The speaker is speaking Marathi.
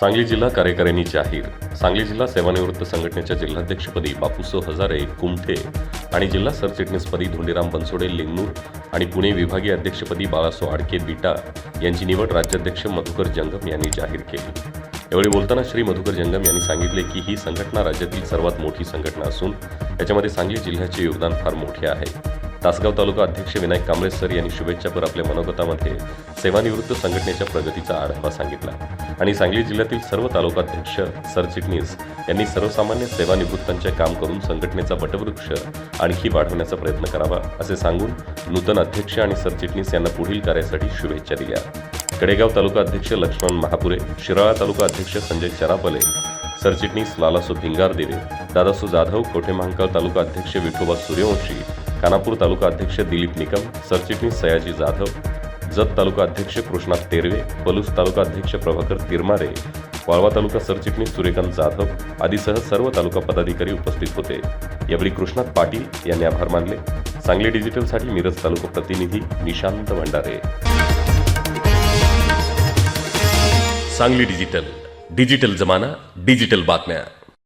सांगली जिल्हा कार्यकारिणी जाहीर. सांगली जिल्हा सेवानिवृत्त संघटनेच्या जिल्हाध्यक्षपदी बापूसो हजारे कुमठे आणि जिल्हा सरचिटणीसपदी धोंडीराम बनसोडे लिंगनूर आणि पुणे विभागीय अध्यक्षपदी बाळासो आडके बिटा यांची निवड राज्याध्यक्ष मधुकर जंगम यांनी जाहीर केली. यावेळी बोलताना श्री मधुकर जंगम यांनी सांगितले की ही संघटना राज्यातील सर्वात मोठी संघटना असून याच्यामध्ये सांगली जिल्ह्याचे योगदान फार मोठे आहे. तासगाव तालुका अध्यक्ष विनायक कांबळे सर यांनी शुभेच्छापर आपल्या मनोगतामध्ये सेवानिवृत्त संघटनेच्या प्रगतीचा आढावा सांगितला. आणि सांगली जिल्ह्यातील सर्व तालुकाध्यक्ष सरचिटणीस यांनी सर्वसामान्य सेवानिवृत्तांचे काम करून संघटनेचा वटवृक्ष आणखी वाढवण्याचा प्रयत्न करावा असे सांगून नूतन अध्यक्ष आणि सरचिटणीस यांना पुढील कार्यासाठी शुभेच्छा दिल्या. कडेगाव तालुका अध्यक्ष लक्ष्मण महापुरे शिराळा तालुका अध्यक्ष संजय चरापले सरचिटणीस लालासो भिंगारदेवे दादासो जाधव कोठेमहांकाळ तालुका अध्यक्ष विठोबा सूर्यवंशी कानापूर तालुका अध्यक्ष दिलीप निकम सरचिटणीस सयाजी जाधव जत तालुका अध्यक्ष कृष्णात तेरवे पलूस तालुका अध्यक्ष प्रभाकर तिरमारे वाळवा तालुका सरचिटणीस सूर्यकांत जाधव आदीसह सर्व तालुका पदाधिकारी उपस्थित होते. यावेळी कृष्णात पाटील यांनी आभार मानले. सांगली डिजिटलसाठी मिरज तालुका प्रतिनिधी निशांत भंडारे. सांगली डिजिटल डिजिटल जमाना डिजिटल बातम्या.